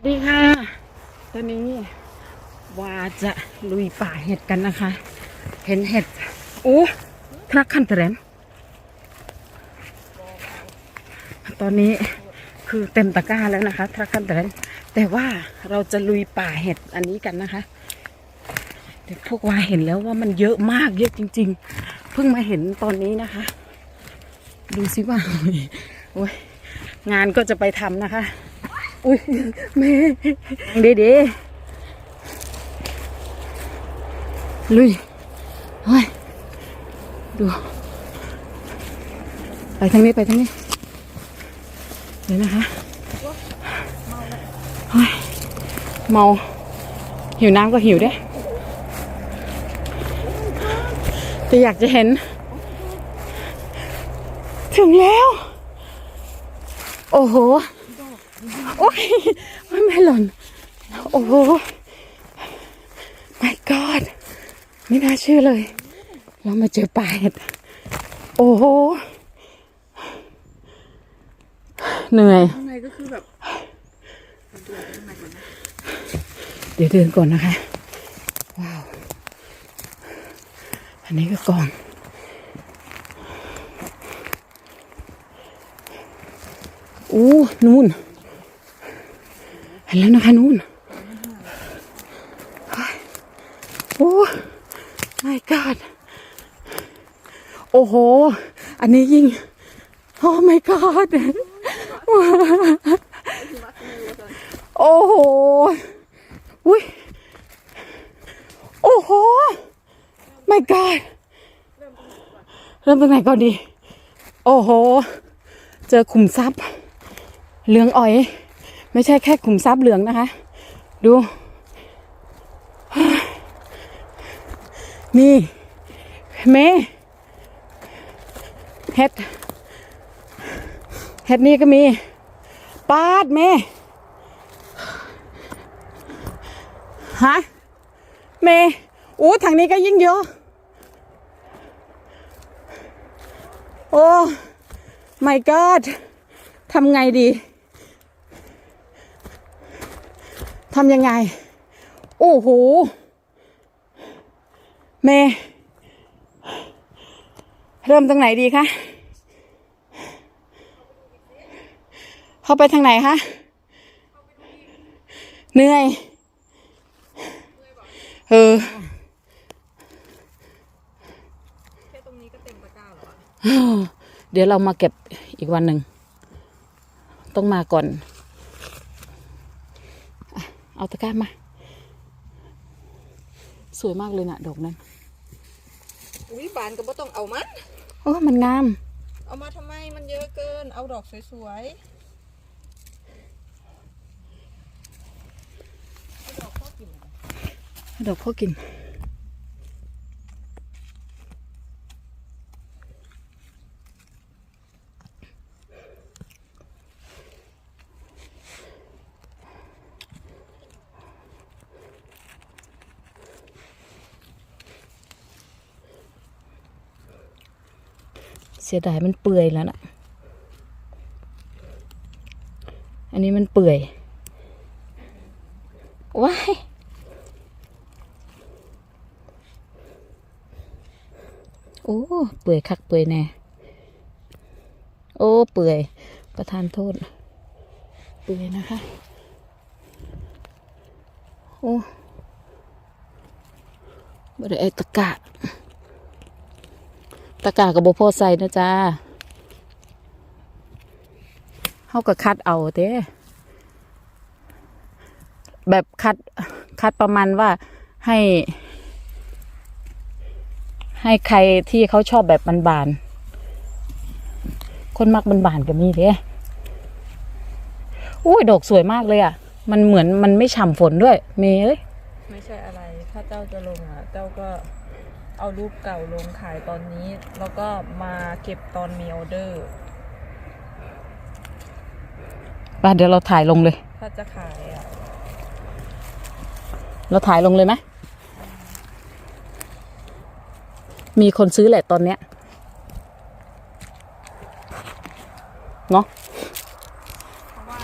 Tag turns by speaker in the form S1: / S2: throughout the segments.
S1: สวัสดีค่ะ ตอนนี้ว่าจะลุยป่าเห็ดกันนะคะ เห็นเห็ดโอ้ทรักคันเตรมตอนนี้คือเต็มตะกร้าแล้วนะคะทรักคันเตรมแต่ว่าเราจะลุยป่าเห็ดอันนี้กันนะคะเด็กพวกวาเห็นแล้วว่ามันเยอะมากเยอะจริง ๆ เพิ่งมาเห็นตอนนี้นะคะ ดูสิว่าโอ้ยงานก็จะไปทำนะคะ อุ้ยแม่เด็ดลุยเฮ้ยดู ไปทางนี้ไปทางนี้เดี๋ยวนะคะเฮ้ยเมา หิวน้ำก็หิวเด้แต่อยากจะเห็น ถึงแล้ว โอ้โห โอ้ยไม่ไม่หล่น โอ้โห my god ไม่น่าเชื่อเลย เรามาเจอปลาเห็ด โอ้โห เหนื่อย
S2: ข้างในก็คือแบบ
S1: เดี๋ยวเดินก่อนนะคะ ว้าว อันนี้ก็กอง อู้นู่น เห็นแล้วนะคะนู่นเฮ้ยโอ้ my god โอ้โห อันนี้ยิ่ง โอ้ my god โอ้โห อุ้ย โอ้โห my god เริ่มตรงไหนก่อนดี โอ้โห เจอขุมทรัพย์เหลืองอ่อย ไม่ใช่แค่ขุมทรัพย์เหลืองนะคะ ดู นี่ เมเฮ็ดเฮ็ดนี่ก็มี ปาดเมฮะเมอู้ทางนี้ก็ยิ่งเยอะ โอ้ my god ทำไงดี ทำยังไง โอ้โหเมเริ่มตรงไหนดีคะ เข้าไปทางไหนคะ เหนื่อย เออ
S2: แค่ตรงนี้ก็เต็มตะกร้าแล้วอะ
S1: เดี๋ยวเรามาเก็บอีกวันหนึ่ง ต้องมาก่อนอะ เอาตะกร้ามา สวยมากเลยนะดอกนั้น
S2: อุ้ยบานก็บ่ต้องเอามัน
S1: โอ้มันงาม
S2: เอามาทำไมมันเยอะเกิน เอาดอกสวยๆเอาดอกพ่อกินอะ
S1: ดอกพ่อกิน เสียดายมันเปื่อยแล้วนะอันนี้มันเปื่อยว้ายโอ้ เปื่อยคักเปื่อยแน่ โอ้ เปื่อย ประทานโทษ เปื่อยนะคะ โอ้บ่ได้ไอ้ตกะะกะกับโบพอใส่นะจ๊ะเขาก็คัดเอาเด้แบบคัดคัดประมาณว่าให้ ให้ใครที่เขาชอบแบบบานๆคนมักบานๆก็มีเด้อุ้ยดอกสวยมากเลยอะ มันเหมือนมันไม่ฉ่ำฝนด้วย เมย์เอ้ย
S2: ไม่ใช่อะไร ถ้าเจ้าจะลงอะ เจ้าก็ เอารูปเก่าลงขายตอนนี้ แล้วก็มาเก็บตอนมีออเดอร์
S1: ไปเดี๋ยวเราถ่ายลงเลย
S2: ถ้าจะขายอะ
S1: เราถ่ายลงเลยไหมมีคนซื้อแหละตอนเนี้ยเนาะ
S2: เพราะว่า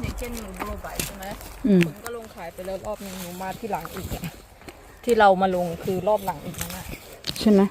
S2: อย่างช่นหนูโบใบใช่ไหม
S1: อืม
S2: คุณก็ลงขายไปแล้วรอบนึงหนูมาที่หลังอีกอะ ที่เรามาลงคือรอบหลังอีกนั่นแหละ
S1: ใช่ไหม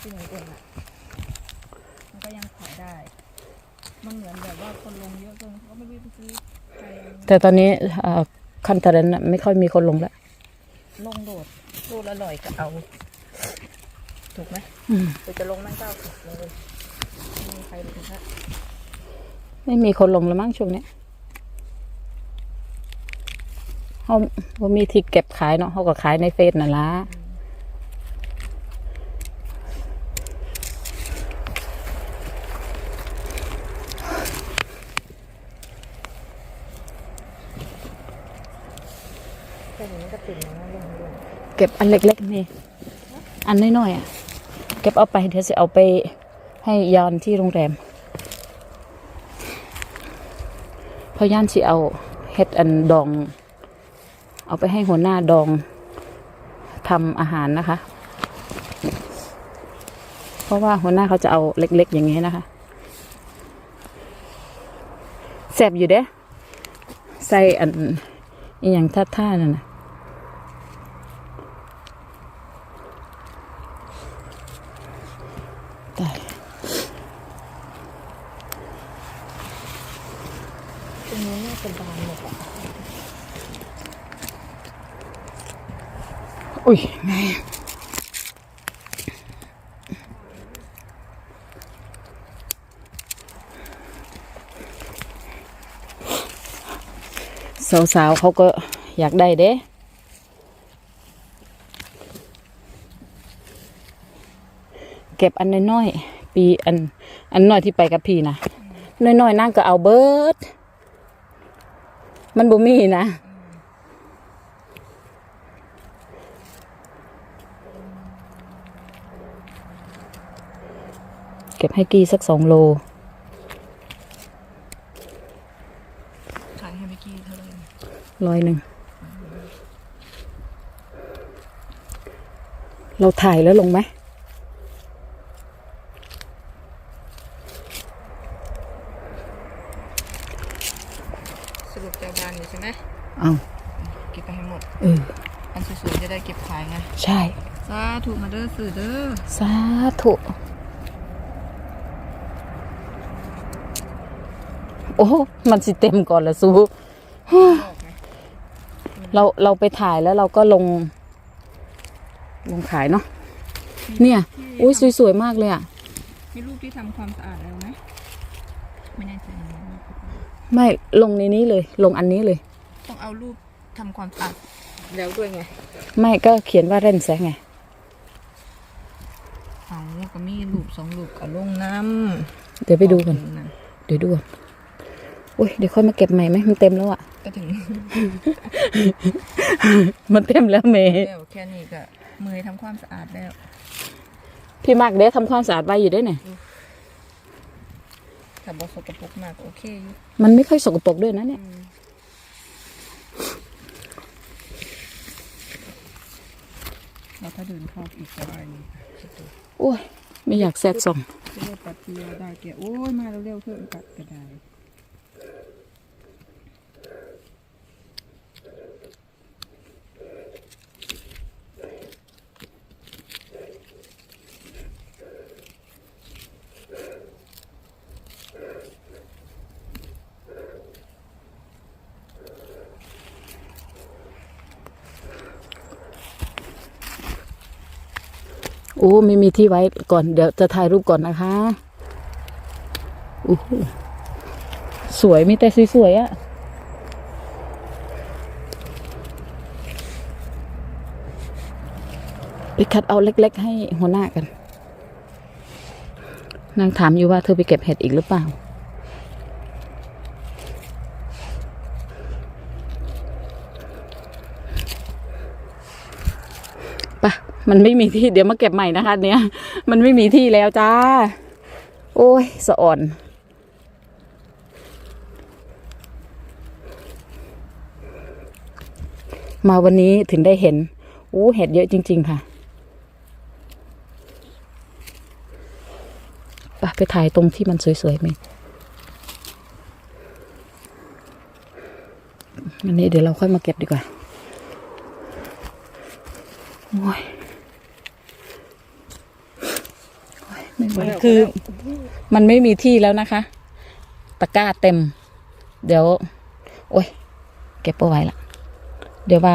S2: ที่หนูเป็นอะมันก็ยังขายได้ มันเหมือนแบบว่าคนลงเยอะจนเขาก็ไม่ได้ไปซื้อใคร
S1: แต่ตอนนี้เอ่อคันตะเรนน่ะไม่ค่อยมีคนลงแล้ว
S2: ลงโดดโดดอร่อยก็เอา ถูกไหม
S1: อืม
S2: หรือจะลงนั่งเก้าสิบเลยไม่มีใครลงนะ
S1: ไม่มีคนลงแล้วมั้งช่วงนี้ เขาบ่มีที่เก็บขายเนาะเขาก็ขายในเฟซน่ะละ
S2: แค่นี้ก็ติดแล้วนะ
S1: เก็บอันเล็กๆนี่ อันน้อยๆอะ เก็บเอาไปเดี๋ยวจะเอาไปให้ยานที่โรงแรมเพราะย่านสิเอาเฮ็ดอันดอง เอาไปให้หัวหน้าดองทำอาหารนะคะ เพราะว่าหัวหน้าเขาจะเอาเล็ก ๆ อย่างนี้นะคะแสบอยู่เด้ใส่อันอหย่างท่าๆนั่นนะตาย
S2: ตรงนี้น่าจะบานหมดอะ
S1: อุ้ยแม่สาวๆเขาก็อยากได้เด้เก็บอันน้อยๆ ปีอัน อันน้อยที่ไปกับพี่นะน้อยๆนั่งก็เอาเบิร์ดมันบ่มีนะ เก็บให้กี้สักสองโล
S2: ขายให้เมื่อกี้เท่าไหร่
S1: ร้อยหนึ่ง เราถ่ายแล้วลงไหม
S2: สรุปจะบานอยู่ใช่ไหม
S1: เอา
S2: เก็บไปให้หมด
S1: เออ
S2: อันสวยๆจะได้เก็บขายไง
S1: ใช่
S2: สาธุมาเด้อสื่อเด้อ
S1: สาธุ โอ้ มันสิเต็มก่อนละซู
S2: บอกไง
S1: เราเราไปถ่ายแล้วเราก็ลง ลงขายเนาะเนี่ยอุ้ยสวยๆมากเลยอะ
S2: มีรูปที่ทำความสะอาดแล้วไหมไม่แน่ใจนะ
S1: ไม่ลงในนี้เลย ลงอันนี้เลย
S2: ต้องเอารูปทำความสะอาดแล้วด้วยไง
S1: ไม่ก็เขียนว่าเร่นแสงไง
S2: เอาก็มีรูปสองรูปกับลงน้
S1: เดี๋ยวำไปดูกัน
S2: นะ
S1: เดี๋ยวดูก่อน อุ้ยเดี๋ยวค่อยมาเก็บใหม่ไหมมันเต็มแล้วอะ
S2: ก็ถึง
S1: มันเต็มแล้วเมย์
S2: แล้วแค่นี้ก็มือทำความสะอาดแล้ว
S1: พี่มากเด้ทำความสะอาดไว้อยู่ด้วยเนี่ย
S2: ถ้าบอสกปรกมากโอเคอยู่
S1: มันไม่ค่อยสกปรกด้วยนะเนี่ย
S2: แล้วถ้าเดินเข้าอีกก็ได้นี่
S1: โอ้ย ไม่อยากแซดส่อง
S2: เรียกปัดเดียวได้แกโอ้ย มาเร็วๆเพื่อนปัดก็ได้
S1: โอ้ไม่มีที่ไว้ก่อน เดี๋ยวจะถ่ายรูปก่อนนะคะอู้สวยมีแต่สวยๆอะไปคัดเอาเล็ก ๆ ให้หัวหน้ากัน นางถามอยู่ว่าเธอไปเก็บเห็ดอีกหรือเปล่า ปะ มันไม่มีที่เดี๋ยวมาเก็บใหม่นะคะเนี่ยมันไม่มีที่แล้วจ้า โอ้ยสะอ่อนมาวันนี้ถึงได้เห็นอู้เห็ดเยอะจริง ๆ ค่ะไปไปถ่ายตรงที่มันสวยๆมีอันนี้เดี๋ยวเราค่อยมาเก็บดีกว่า โอ้ย โอ้ยไม่ไหวคือมันไม่มีที่แล้วนะคะ ตะกร้าเต็ม เดี๋ยว โอ้ย เก็บเอาไว้ละเดี๋ยวว่า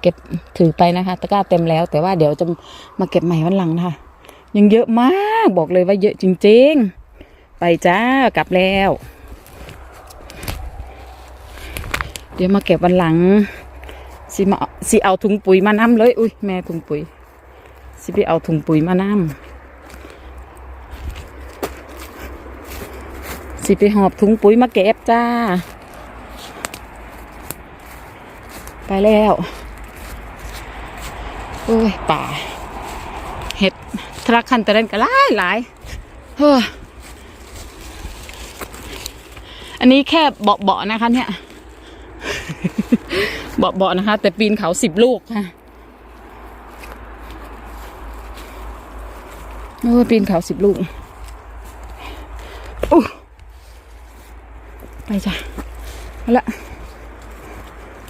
S1: เก็บถือไปนะคะ ตะกร้าเต็มแล้ว แต่ว่าเดี๋ยวจะมาเก็บใหม่วันหลังนะคะยังเยอะมากบอกเลยว่าเยอะจริง ๆ ไปจ้ากลับแล้ว เดี๋ยวมาเก็บวันหลังสิมาสิเอาถุงปุ๋ยมานำเลย อุ้ยแม่ถุงปุ๋ยสิไปเอาถุงปุ๋ยมานำ สิไปหอบถุงปุ๋ยมาเก็บจ้า ไปแล้ว โอ้ย ป่า เห็ดทรักคันตะเรนก็หลายหลายเฮ้ออันนี้แค่เบาๆนะคะเนี่ยเบาๆนะคะ แต่ปีนเขาสิบลูกค่ะโอ้ปีนเขาสิบลูกอู้ไป จ้ะเอาละ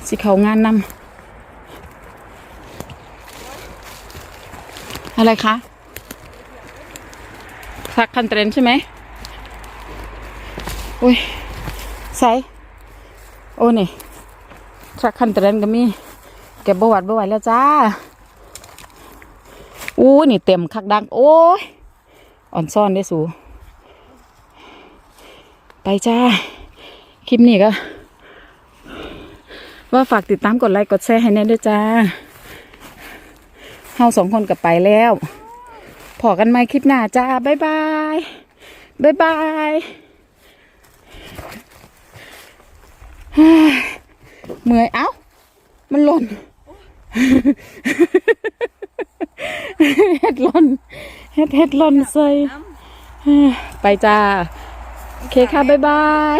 S1: สิเขางานนำอะไรคะสักคันเทรนใช่ไหมอุ้ยใส่โอ้นี่ทรักคันเทรนก็มีเก็บบวัดบไหวแล้วจ้าอู้นี่เต็มคักดัง โอ้ย อ่อนซ่อนได้สู ไปจ้า คลิปนี้ก็ ว่าฝากติดตามกดไลค์กดแชร์ให้แน่ด้วยจ้าเฮาสองคนกับไปแล้วพอกันไหมคลิปหน้าจ้าบ๊ายบายบ๊ายบายเมื่อยเอ้า มันหล่นเฮ็ดหล่นเฮ็ดเฮ็ดหล่นใส่ไปจ้า โอเคค่ะบ๊ายบาย